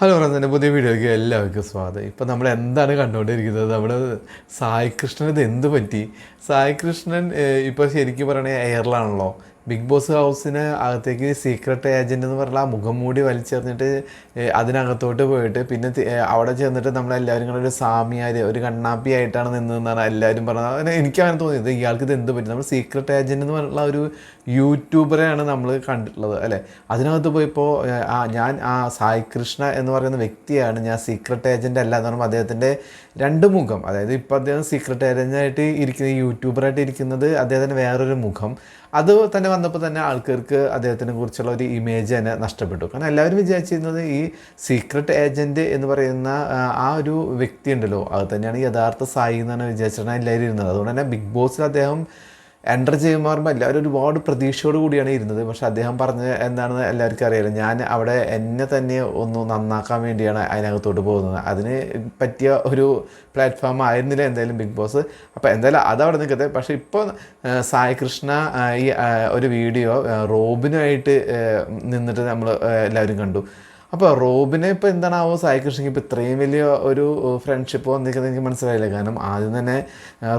Hello റസന്റെ പുതിയ വീഡിയോയ്ക്ക് എല്ലാവർക്കും സ്വാഗതം. ഇപ്പോൾ നമ്മൾ എന്താണ് കണ്ടുകൊണ്ടിരിക്കുന്നത്? നമ്മുടെ സായി കൃഷ്ണൻ ഇത് എന്ത് പറ്റി? സായി കൃഷ്ണൻ ഇപ്പോൾ ശരിക്കും പറയണേ എയറിലാണല്ലോ. ബിഗ് ബോസ് ഹൗസിന് അകത്തേക്ക് സീക്രട്ട് ഏജന്റ് എന്ന് പറഞ്ഞാൽ ആ മുഖം മൂടി വലിച്ചെറിഞ്ഞിട്ട് അതിനകത്തോട്ട് പോയിട്ട് പിന്നെ അവിടെ ചെന്നിട്ട് നമ്മളെല്ലാവരും കൂടെ ഒരു സാമിയാർ ഒരു കണ്ണാപ്പി ആയിട്ടാണ് നിന്നതെന്നാണ് എല്ലാവരും പറഞ്ഞത്. അങ്ങനെ എനിക്ക് അങ്ങനെ തോന്നിയത്. ഇയാൾക്ക് ഇത് എന്ത് പറ്റി? നമ്മൾ സീക്രട്ട് ഏജന്റ് എന്ന് പറഞ്ഞുള്ള ഒരു യൂട്യൂബറെയാണ് നമ്മൾ കണ്ടിട്ടുള്ളത് അല്ലേ? അതിനകത്ത് പോയപ്പോൾ ഞാൻ ആ സായി കൃഷ്ണ എന്ന് പറയുന്ന വ്യക്തിയാണ് ഞാൻ സീക്രട്ട് ഏജന്റ് അല്ല എന്ന് പറയുമ്പോൾ അദ്ദേഹത്തിന്റെ രണ്ട് മുഖം. അതായത് ഇപ്പോൾ അദ്ദേഹം സീക്രട്ട് ഏജന്റായിട്ട് ഇരിക്കുന്ന യൂട്യൂബറായിട്ട് ഇരിക്കുന്നത് അദ്ദേഹത്തിന്റെ വേറൊരു മുഖം. അത് തന്നെ വന്നപ്പോൾ തന്നെ ആൾക്കാർക്ക് അദ്ദേഹത്തിനെ കുറിച്ചുള്ള ഒരു ഇമേജ് തന്നെ നഷ്ടപ്പെട്ടു. കാരണം എല്ലാവരും വിചാരിച്ചിരുന്നത് ഈ സീക്രട്ട് ഏജന്റ് എന്ന് പറയുന്ന ആ ഒരു വ്യക്തി ഉണ്ടല്ലോ അത് തന്നെയാണ് യഥാർത്ഥ സായി എന്നാണ് വിചാരിച്ചിട്ടാണ് എല്ലാവരും ഇരുന്നത് അതുകൊണ്ട് തന്നെ ബിഗ് ബോസിൽ അദ്ദേഹം എന്റർ ചെയ്യുമ്പോൾ എല്ലാവരും ഒരുപാട് പ്രതീക്ഷയോട് കൂടിയാണ് ഇരുന്നത്. പക്ഷെ അദ്ദേഹം പറഞ്ഞ എന്താണെന്ന് എല്ലാവർക്കും അറിയാലോ. ഞാൻ അവിടെ എന്നെ തന്നെ ഒന്ന് നന്നാക്കാൻ വേണ്ടിയാണ് അതിനകത്തോട്ട് പോകുന്നത്. അതിന് പറ്റിയ ഒരു പ്ലാറ്റ്ഫോം ആയിരുന്നില്ല എന്തായാലും ബിഗ് ബോസ് അപ്പോൾ എന്തായാലും അതവിടെ നിൽക്കത്തെ പക്ഷേ ഇപ്പോൾ സായി കൃഷ്ണ ഈ ഒരു വീഡിയോ റോബിനുമായിട്ട് നിന്നിട്ട് നമ്മൾ എല്ലാവരും കണ്ടു. അപ്പോൾ റോബിനെ ഇപ്പോൾ എന്താണാവോ സായി കൃഷ്ണയ്ക്ക് ഇപ്പോൾ ഇത്രയും വലിയ ഒരു ഫ്രണ്ട്ഷിപ്പ് വന്നിരിക്കുന്നത് എനിക്ക് മനസ്സിലായില്ല. കാരണം ആദ്യം തന്നെ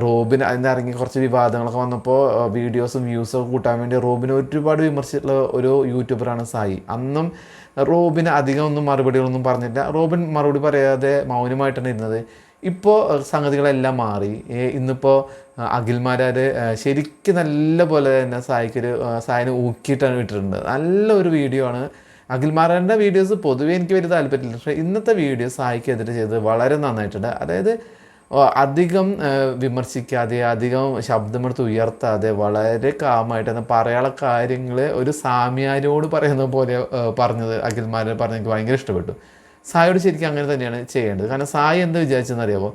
റോബിന് അതിന് ഇറങ്ങി കുറച്ച് വിവാദങ്ങളൊക്കെ വന്നപ്പോൾ വീഡിയോസും വ്യൂസും കൂട്ടാൻ വേണ്ടി റോബിനെ ഒരുപാട് വിമർശിച്ചിട്ടുള്ള ഒരു യൂട്യൂബറാണ് സായി. അന്നും റോബിന് അധികം ഒന്നും മറുപടികളൊന്നും പറഞ്ഞില്ല. റോബിൻ മറുപടി പറയാതെ മൗനമായിട്ടാണ് ഇരുന്നത്. ഇപ്പോൾ സംഗതികളെല്ലാം മാറി. ഇന്നിപ്പോൾ അഖിൽമാരാർ ശരിക്കും നല്ല പോലെ തന്നെ സായിക്കൊരു സായിനെ ഊക്കിയിട്ടാണ് വിട്ടിട്ടുണ്ട് നല്ലൊരു വീഡിയോ ആണ് അഖിൽമാരാന്റെ വീഡിയോസ് പൊതുവേ എനിക്ക് വലിയ താല്പര്യമില്ല. പക്ഷേ ഇന്നത്തെ വീഡിയോ സായിക്കെതിരെ ചെയ്തത് വളരെ നന്നായിട്ടുണ്ട്. അതായത് അധികം വിമർശിക്കാതെ അധികം ശബ്ദമെടുത്ത് ഉയർത്താതെ വളരെ കാമായിട്ട് എന്നാൽ പറയാനുള്ള കാര്യങ്ങൾ ഒരു സാമ്യാരോട് പറയുന്ന പോലെ പറഞ്ഞത് അഖിൽമാരെ പറഞ്ഞ എനിക്ക് ഭയങ്കര ഇഷ്ടപ്പെട്ടു. സായിയോട് ശരിക്കും അങ്ങനെ തന്നെയാണ് ചെയ്യേണ്ടത്. കാരണം സായി എന്ത് വിചാരിച്ചെന്നറിയാമോ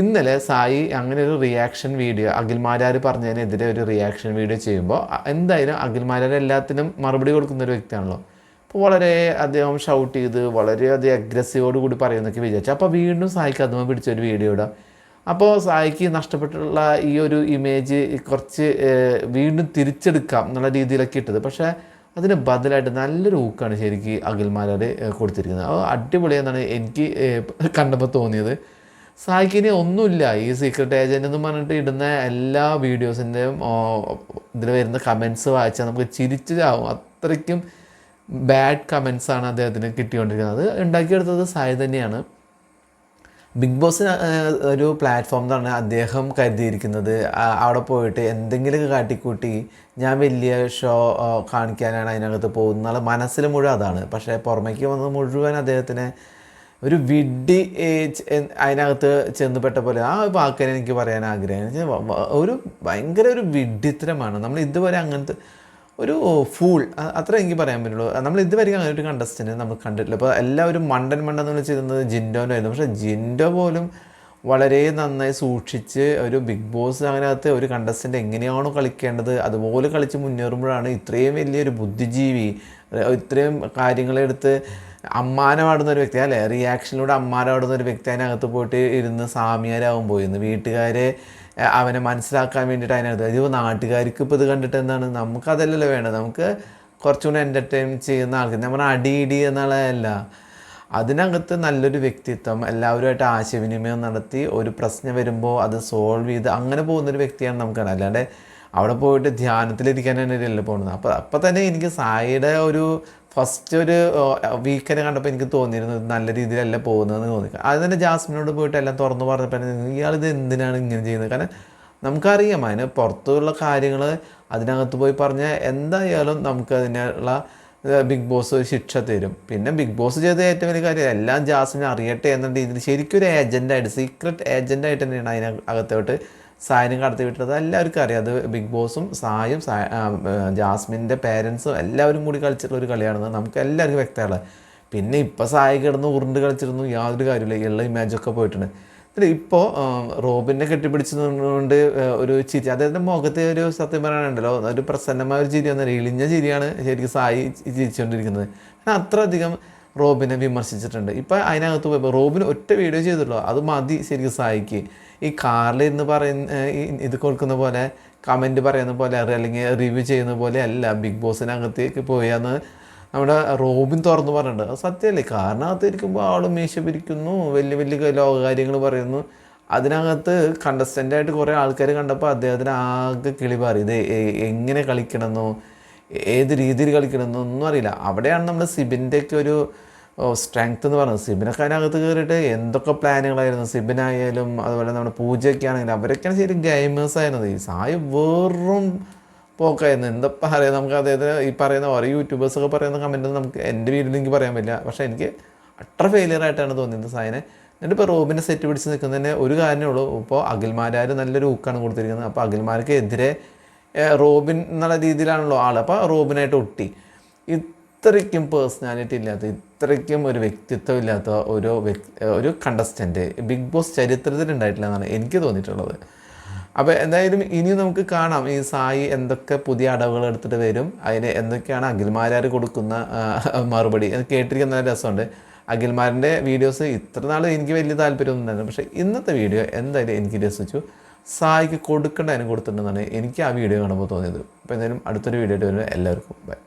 ഇന്നലെ സായി അങ്ങനെ ഒരു റിയാക്ഷൻ വീഡിയോ അഖിൽമാരാർ പറഞ്ഞതിനെതിരെ ഒരു റിയാക്ഷൻ വീഡിയോ ചെയ്യുമ്പോൾ എന്തായാലും അഖിൽമാരാർ എല്ലാത്തിനും മറുപടി കൊടുക്കുന്ന ഒരു വ്യക്തിയാണല്ലോ. അപ്പോൾ വളരെ അദ്ദേഹം ഷൗട്ട് ചെയ്ത് വളരെ അധികം അഗ്രസീവോട് കൂടി പറയുന്നൊക്കെ വിചാരിച്ചു. അപ്പോൾ വീണ്ടും സായിക്ക് അതുമായി പിടിച്ചൊരു വീഡിയോ ഇടാം. അപ്പോൾ സായിക്ക് നഷ്ടപ്പെട്ടുള്ള ഈ ഒരു ഇമേജ് കുറച്ച് വീണ്ടും തിരിച്ചെടുക്കാം എന്നുള്ള രീതിയിലൊക്കെ ഇട്ടത്. പക്ഷേ അതിന് ബദലായിട്ട് നല്ലൊരു ഊക്കാണ് ശരിക്കും അഖിൽമാരാർ കൊടുത്തിരിക്കുന്നത്. അത് അടിപൊളിയെന്നാണ് എനിക്ക് കണ്ടപ്പോൾ തോന്നിയത്. സായിക്കിനെ ഒന്നുമില്ല. ഈ സീക്രട്ട് ഏജന്റ് എന്ന് പറഞ്ഞിട്ട് ഇടുന്ന എല്ലാ വീഡിയോസിന്റെയും ഇതിൽ വരുന്ന കമൻസ് വായിച്ചാൽ നമുക്ക് ചിരിച്ചു ചാവും. അത്രയ്ക്കും ബാഡ് കമൻസ് ആണ് അദ്ദേഹത്തിന് കിട്ടിക്കൊണ്ടിരിക്കുന്നത്. അത് ഉണ്ടാക്കിയെടുത്തത് സായി തന്നെയാണ്. ബിഗ് ബോസ് ഒരു പ്ലാറ്റ്ഫോം എന്നാണ് അദ്ദേഹം കരുതിയിരിക്കുന്നത്. അവിടെ പോയിട്ട് എന്തെങ്കിലും കാട്ടിക്കൂട്ടി ഞാൻ വലിയ ഷോ കാണിക്കാനാണ് അതിനകത്ത് പോകുന്നത് മനസ്സിൽ മുഴുവൻ അതാണ്. പക്ഷേ പുറമേക്ക് വന്നത് മുഴുവൻ അദ്ദേഹത്തിനെ ഒരു എൻ- അതിനകത്ത് ചെന്നപ്പെട്ട പോലെ ആ വാക്കിനെ എനിക്ക് പറയാൻ ആഗ്രഹം. ഒരു ഭയങ്കര ഒരു വിഡ്ഢിത്തരമാണ്. നമ്മൾ ഇതുവരെ അങ്ങനത്തെ ഒരു ഫൂൾ അത്ര എനിക്ക് പറയാൻ പറ്റുള്ളൂ. നമ്മൾ ഇതുവരെ അങ്ങനെ ഒരു കണ്ടസ്റ്റന്റ് നമ്മൾ കണ്ടിട്ടില്ല. അപ്പോൾ എല്ലാവരും മണ്ടൻ മണ്ടൻ എന്ന് വിളിച്ചിരുന്നത് ജിൻഡോനായിരുന്നു പക്ഷേ ജിൻഡോ പോലും വളരെ നന്നായി സൂക്ഷിച്ച് ഒരു ബിഗ് ബോസ് അതിനകത്ത് ഒരു കണ്ടസ്റ്റന്റ് എങ്ങനെയാണോ കളിക്കേണ്ടത് അതുപോലെ കളിച്ച് മുന്നേറുമ്പോഴാണ് ഇത്രയും വലിയൊരു ബുദ്ധിജീവി ഇത്രയും കാര്യങ്ങളെടുത്ത് അമ്മാനമാടുന്ന ഒരു വ്യക്തി അല്ലേ? റിയാക്ഷനിലൂടെ അമ്മാനമാടുന്ന ഒരു വ്യക്തി അതിനകത്ത് പോയിട്ട് ഇരുന്ന് സാമിയാരാവും പോയിരുന്നു വീട്ടുകാരെ അവനെ മനസ്സിലാക്കാൻ വേണ്ടിയിട്ട് അതിനകത്ത് ഇത് നാട്ടുകാർക്ക് ഇപ്പോൾ ഇത് കണ്ടിട്ട് എന്താണ്? നമുക്കതല്ലല്ലോ വേണ്ടത്. നമുക്ക് കുറച്ചുകൂടി എന്റർടൈൻ ചെയ്യുന്ന ആൾക്ക് നമ്മുടെ അടി ഇടി എന്നുള്ളതല്ല. അതിനകത്ത് നല്ലൊരു വ്യക്തിത്വം എല്ലാവരുമായിട്ട് ആശയവിനിമയം നടത്തി ഒരു പ്രശ്നം വരുമ്പോൾ അത് സോൾവ് ചെയ്ത് അങ്ങനെ പോകുന്നൊരു വ്യക്തിയാണ് നമുക്ക് കാണാം അല്ലാണ്ട് അവിടെ പോയിട്ട് ധ്യാനത്തിലിരിക്കാൻ തന്നെയല്ലേ പോകുന്നത്. അപ്പോൾ അപ്പോൾ തന്നെ എനിക്ക് സായിയുടെ ഒരു ഫസ്റ്റ് ഒരു വീക്കെൻഡ് കണ്ടപ്പോൾ എനിക്ക് തോന്നിയിരുന്നു നല്ല രീതിയിലല്ല പോകുന്നതെന്ന് തോന്നി അത് തന്നെ ജാസ്മിനോട് പോയിട്ട് എല്ലാം തുറന്നു പറഞ്ഞപ്പോൾ ഇത് എന്തിനാണ് ഇങ്ങനെ ചെയ്യുന്നത്? കാരണം നമുക്കറിയാം അതിന് പുറത്തുള്ള കാര്യങ്ങൾ അതിനകത്ത് പോയി പറഞ്ഞാൽ എന്തായാലും നമുക്ക് അതിനുള്ള ബിഗ് ബോസ് ഒരു ശിക്ഷ തരും. പിന്നെ ബിഗ് ബോസ് ചെയ്ത ഏറ്റവും വലിയ കാര്യം എല്ലാം ജാസ്മിൻ അറിയട്ടെ എന്ന രീതിയിൽ ശരിക്കും ഒരു ഏജന്റായിട്ട് സീക്രട്ട് ഏജന്റായിട്ട് തന്നെയാണ് അതിനകത്തോട്ട് സായനും കടത്തി വിട്ടത് എല്ലാവർക്കും അറിയാം. അത് ബിഗ് ബോസും സായും ജാസ്മിന്റെ പേരൻസും എല്ലാവരും കൂടി കളിച്ചിട്ടുള്ള ഒരു കളിയാണെന്ന് നമുക്ക് എല്ലാവർക്കും വ്യക്തമാണ്. പിന്നെ ഇപ്പോൾ സായി കിടന്ന് ഉരുണ്ട് കളിച്ചിരുന്നു. യാതൊരു കാര്യമില്ല. ഉള്ള ഇമേജൊക്കെ പോയിട്ടുണ്ട്. ഇപ്പോൾ റോബിനെ കെട്ടിപ്പിടിച്ചതുകൊണ്ട് ഒരു ചിരി അദ്ദേഹത്തിന്റെ മുഖത്തെ ഒരു സത്യം പറയാനുണ്ടല്ലോ. ഒരു പ്രസന്നമായ ഒരു ചിരി വന്നാൽ ഇളിഞ്ഞ ചിരിയാണ് ശരിക്കും സായി ചിരിച്ചുകൊണ്ടിരിക്കുന്നത് അത്ര അത്രയധികം റോബിനെ വിമർശിച്ചിട്ടുണ്ട്. ഇപ്പം അതിനകത്ത് പോയപ്പോൾ റോബിന് ഒറ്റ വീഡിയോ ചെയ്തിട്ടുള്ളൂ. അത് മതി ശരിക്കും സഹായിക്ക് ഈ കാറിൽ ഇരുന്ന് പറയുന്ന ഇത് കൊടുക്കുന്ന പോലെ കമന്റ് പറയുന്ന പോലെ അല്ലെങ്കിൽ റിവ്യൂ ചെയ്യുന്ന പോലെ അല്ല ബിഗ് ബോസിനകത്തേക്ക് പോയാന്ന് നമ്മുടെ റോബിൻ തുറന്നു പറഞ്ഞിട്ടുണ്ട്. അത് സത്യമല്ലേ? കാരണകത്ത് ഇരിക്കുമ്പോൾ ആൾ മീശ പിരിക്കുന്നു വലിയ വലിയ ലോകകാര്യങ്ങൾ പറയുന്നു. അതിനകത്ത് കണ്ടസ്റ്റന്റായിട്ട് കുറേ ആൾക്കാർ കണ്ടപ്പോൾ അദ്ദേഹത്തിന് ആകെ കിളി പറയും ഇത് എങ്ങനെ കളിക്കണമെന്നോ ഏത് രീതിയിൽ കളിക്കണമെന്നൊന്നും അറിയില്ല. അവിടെയാണ് നമ്മൾ സിബിന്റെയൊക്കെ ഒരു സ്ട്രെങ്ത് എന്ന് പറയുന്നത് സിബിനൊക്കെ അതിനകത്ത് കയറിയിട്ട് എന്തൊക്കെ പ്ലാനുകളായിരുന്നു. സിബിനായാലും അതുപോലെ നമ്മുടെ പൂജയൊക്കെ ആണെങ്കിലും അവരൊക്കെയാണ് ശരിക്കും ഗെയിമേഴ്സ് ആയിരുന്നത്. ഈ സായി വെറും പോക്കായിരുന്നു. എന്താ പറയുക? നമുക്ക് അതായത് ഈ പറയുന്ന ഓരോ യൂട്യൂബേഴ്സൊക്കെ പറയുന്ന കമന്റ് നമുക്ക് എന്റെ വീട്ടിൽ എനിക്ക് പറയാൻ പറ്റില്ല. പക്ഷേ എനിക്ക് അത്ര ഫെയിലിയർ ആയിട്ടാണ് തോന്നിയത് സായിനെ. എന്നിട്ട് ഇപ്പോൾ റോബിനെ സെറ്റ് പിടിച്ച് നിൽക്കുന്നതിന് ഒരു കാരണമേ ഉള്ളൂ. ഇപ്പോൾ അഖിൽമാരാർ നല്ലൊരു ഊക്കാണ് കൊടുത്തിരിക്കുന്നത്. അപ്പോൾ അഖിൽമാർക്ക് എതിരെ റോബിൻ എന്നുള്ള രീതിയിലാണല്ലോ ആൾ അപ്പോൾ റോബിനായിട്ട് ഒട്ടി. ഇത്രയ്ക്കും പേഴ്സണാലിറ്റി ഇല്ലാത്ത ഇത്രയ്ക്കും ഒരു വ്യക്തിത്വം ഇല്ലാത്ത ഒരു ഒരു കണ്ടസ്റ്റന്റ് ബിഗ് ബോസ് ചരിത്രത്തിൽ ഉണ്ടായിട്ടില്ല എന്നാണ് എനിക്ക് തോന്നിയിട്ടുള്ളത്. അപ്പോൾ എന്തായാലും ഇനി നമുക്ക് കാണാം ഈ സായി എന്തൊക്കെ പുതിയ അടവുകൾ എടുത്തിട്ട് വരും അതിന് എന്തൊക്കെയാണ് അഖിൽമാരാർ കൊടുക്കുന്ന മറുപടി. എന്ന് കേട്ടിരിക്കുന്ന നല്ല രസമുണ്ട്. അഖിൽമാരന്റെ വീഡിയോസ് ഇത്ര നാൾ എനിക്ക് വലിയ താല്പര്യമൊന്നും ഉണ്ടായിരുന്നു പക്ഷേ ഇന്നത്തെ വീഡിയോ എന്തായാലും എനിക്ക് രസിച്ചു. സായിക്ക് കൊടുക്കേണ്ട അതിന് കൊടുത്തിട്ടുണ്ടെന്നാണ് എനിക്ക് ആ വീഡിയോ കാണുമ്പോൾ തോന്നിയത്. അപ്പോൾ എന്തായാലും അടുത്തൊരു വീഡിയോ ആയിട്ട് വരുന്നത് എല്ലാവർക്കും. ബൈ